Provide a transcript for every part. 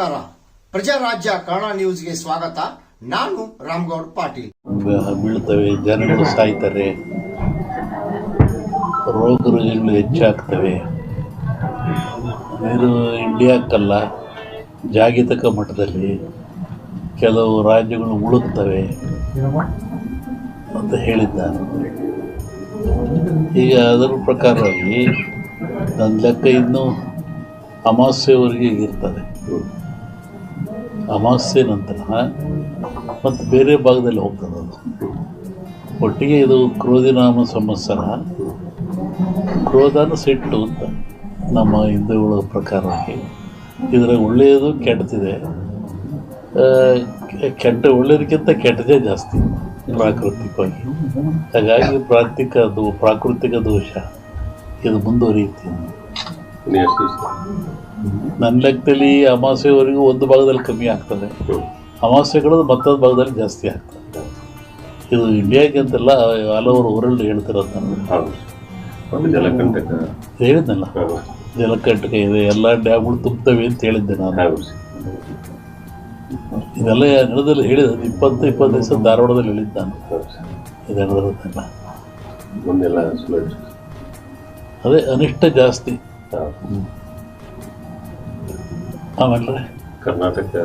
ನಮಸ್ಕಾರ. ಪ್ರಜಾರಾಜ್ಯ ಕನ್ನಡ ನ್ಯೂಸ್ಗೆ ಸ್ವಾಗತ. ನಾನು ರಾಮ್ಗೌಡ್ ಪಾಟೀಲ್. ಬೀಳ್ತವೆ ಜನಗಳು ಸಾಯ್ತಾರೆ ರೋಗ ರುಜಿನಗಳು ಹೆಚ್ಚಾಗ್ತವೆ. ಇದು ಇಂಡಿಯಾಕ್ಕಲ್ಲ, ಜಾಗತಿಕ ಮಟ್ಟದಲ್ಲಿ ಕೆಲವು ರಾಜ್ಯಗಳು ಮುಳುಗ್ತವೆ ಅಂತ ಹೇಳಿದ್ದಾನೆ ಈಗ ಅದರ ಪ್ರಕಾರವಾಗಿ ನನ್ನ ಲೆಕ್ಕ ಇನ್ನೂ ಅಮಾವಾಸ್ಯೆವರೆಗೆ ಇರ್ತದೆ. ಅಮಾವಾಸ್ಯೆ ನಂತರ ಮತ್ತು ಬೇರೆ ಭಾಗದಲ್ಲಿ ಹೋಗ್ತದೆ ಅದು. ಒಟ್ಟಿಗೆ ಇದು ಕ್ರೋಧಿನಾಮ ಸಂವತ್ಸರ, ಕ್ರೋಧನ ಸಿಟ್ಟು ಅಂತ ನಮ್ಮ ಹಿಂದೂಗಳ ಪ್ರಕಾರವಾಗಿ ಇದರ ಒಳ್ಳೆಯದು ಕೆಟ್ಟದಿದೆ. ಕೆಟ್ಟ ಒಳ್ಳೆಯದಕ್ಕಿಂತ ಕೆಟ್ಟದೇ ಜಾಸ್ತಿ ಪ್ರಾಕೃತಿಕವಾಗಿ. ಹಾಗಾಗಿ ಪ್ರಾಕೃತಿಕ ಅದು ಪ್ರಾಕೃತಿಕ ದೋಷ ಇದು ಮುಂದುವರಿಯುತ್ತೆ. ನನ್ನ ಲೆಕ್ಕದಲ್ಲಿ ಅಮಾವಾಸ್ಯವರೆಗೂ ಒಂದು ಭಾಗದಲ್ಲಿ ಕಮ್ಮಿ ಆಗ್ತದೆ. ಅಮಾವಾಸ್ಯಗಳು ಮತ್ತೊಂದು ಭಾಗದಲ್ಲಿ ಜಾಸ್ತಿ ಆಗ್ತದೆ. ಇದು ಇಂಡಿಯಾಗೆ ಅಂತೆಲ್ಲ ಆಲ್ ಓವರ್ ವರ್ಲ್ಡ್ ಹೇಳ್ತಿರೋದು ನಾನು. ಜಲಕಂಟಕ. ಹೇಳಿದ್ನಲ್ಲ? ಜಲಕಂಟಕ ಇದೆ ಎಲ್ಲ ಡ್ಯಾಮ್ಗಳು ತುಂಬ್ತವೆ ಅಂತ ಹೇಳಿದ್ದೆ ನಾನು. ಇದೆಲ್ಲ ನೆಲದಲ್ಲಿ ಹೇಳಿದ ಇಪ್ಪತ್ತು ಇಪ್ಪತ್ತು ದಿವಸ ಧಾರವಾಡದಲ್ಲಿ ಹೇಳಿದ್ದೆ ನಾನು. ಇದೆಲ್ಲ ಇದು ನಡೆದಿರೋದೆಲ್ಲ ಅದೇ ಅನಿಷ್ಟ ಜಾಸ್ತಿ. ಆಮೇಲೆ ಕರ್ನಾಟಕ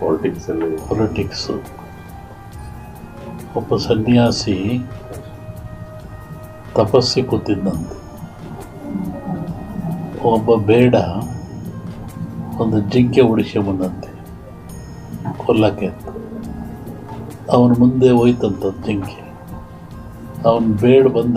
ಪೊಲಿಟಿಕ್ಸ್ ಅಲ್ಲಿ ಪೊಲಿಟಿಕ್ಸು ಒಬ್ಬ ಸನ್ಯಾಸಿ ತಪಸ್ಸಿ ಕೂತಿದ್ದಂತೆ. ಒಬ್ಬ ಬೇಡ ಒಂದು ಜಿಂಕೆ ಬಂದಂತೆ. ಕೊಲ್ಲಕ್ಕೆ ಅಂತ. ಅವನ ಮುಂದೆ ಹೋಯ್ತಂತ ಜಿಂಕೆ. ಅವನು ಬೇಡ ಬಂದ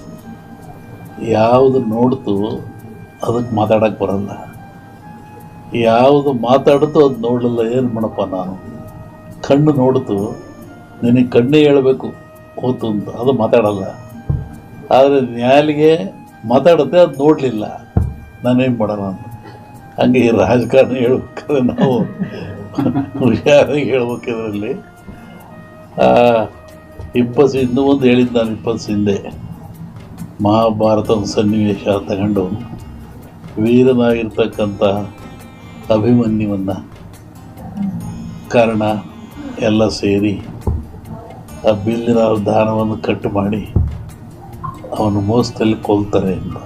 ಯಾವುದು ನೋಡ್ತು ಅದಕ್ಕೆ ಮಾತಾಡಕ್ಕೆ ಬರಲ್ಲ. ಯಾವುದು ಮಾತಾಡ್ತು ಅದು ನೋಡಲಿಲ್ಲ, ಏನು ಮಾಡಪ್ಪ ನಾನು? ಕಣ್ಣು ನೋಡ್ತು, ನಿನಗೆ ಕಣ್ಣೇ ಹೇಳಬೇಕು, ಹೋತು ಅಂತ, ಅದು ಮಾತಾಡಲ್ಲ. ಆದರೆ ನ್ಯಾಯಾಲಿಗೆ ಮಾತಾಡುತ್ತೆ ಅದು ನೋಡಲಿಲ್ಲ. ನಾನೇನು ಮಾಡೋಣ ಅಂತ. ಹಂಗೆ ಈ ರಾಜಕಾರಣ ಹೇಳ್ಬೇಕಾದ್ರೆ ನಾವು ಹುಷಾರಾಗಿ ಹೇಳ್ಬೇಕಿದ್ರಲ್ಲಿ. ಇಪ್ಪತ್ತು ಇನ್ನೂ ಒಂದು ಹೇಳಿದ್ದು ನಾನು ಇಪ್ಪತ್ತು ಹಿಂದೆ ಮಹಾಭಾರತದ ಸನ್ನಿವೇಶ ತಗೊಂಡು ವೀರನಾಗಿರ್ತಕ್ಕಂಥ ಅಭಿಮನ್ಯುವನ್ನು ಕಾರಣ ಎಲ್ಲ ಸೇರಿ ಆ ಬಿಲ್ಲಿನ ದಾನವನ್ನು ಕಟ್ ಮಾಡಿ ಅವನು ಮೋಸದಲ್ಲಿ ಕೊಲ್ತಾರೆ ಅಂತ.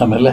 ಆಮೇಲೆ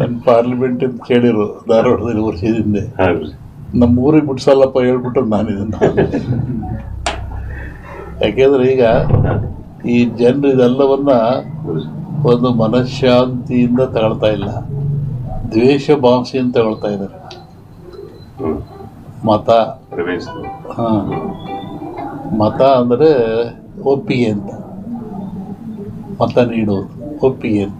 ನನ್ನ ಪಾರ್ಲಿಮೆಂಟ್ ಅಂತ ಕೇಳಿರು ಧಾರವಾಡದಲ್ಲಿ ವರ್ಷದಿಂದ ಹೌದು. ನಮ್ಮ ಊರಿಗೆ ಬಿಡ್ಸಲ್ಲಪ್ಪ ಹೇಳ್ಬಿಟ್ಟು ನಾನು ಇದನ್ನ ಯಾಕೆಂದ್ರೆ ಈಗ ಈ ಜನರು ಇದೆಲ್ಲವನ್ನ ಒಂದು ಮನಃಶಾಂತಿಯಿಂದ ತಗೊಳ್ತಾ ಇಲ್ಲ. ದ್ವೇಷ ಭಾಷೆಯಿಂದ ತಗೊಳ್ತಾ ಇದ್ದಾರೆ. ಮತ. ಹಾಂ. ಮತ ಅಂದರೆ ಒಪ್ಪಿಗೆ ಅಂತ. ಮತ ನೀಡುವುದು ಒಪ್ಪಿಗೆ ಅಂತ.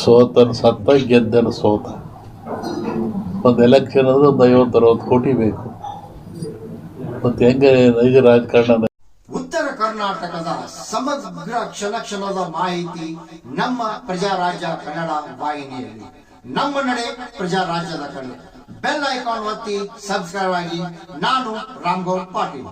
ಸೋತನ ಸತ್ತ ಗೆದ್ದನ ಸೋತ. ಒಂದು ಎಲೆಕ್ಷನ್ ಅಂದ್ರೆ ಒಂದು ಐವತ್ತು ಅರವತ್ತು ಕೋಟಿ ಬೇಕು. ಮತ್ತು ಹೆಂಗೆ ನೈಜ ರಾಜಕಾರಣ ಉತ್ತರ ಕರ್ನಾಟಕದ ಸಮಗ್ರ ಕ್ಷಣ ಕ್ಷಣದ ಮಾಹಿತಿ ನಮ್ಮ ಪ್ರಜಾರಾಜ್ಯ ಕನ್ನಡ ವಾಹಿನಿಯಲ್ಲಿ. ನಮ್ಮ ನಡೆ ಪ್ರಜಾರಾಜ್ಯದ ಕಡೆ. ಬೆಲ್ ಐಕಾನ್ ಒತ್ತಿ ಸಬ್ಸ್ಕ್ರೈಬ್ ಆಗಿ ನಾನು ರಾಮ್ಗೌಡ್ ಪಾಟೀಲ್.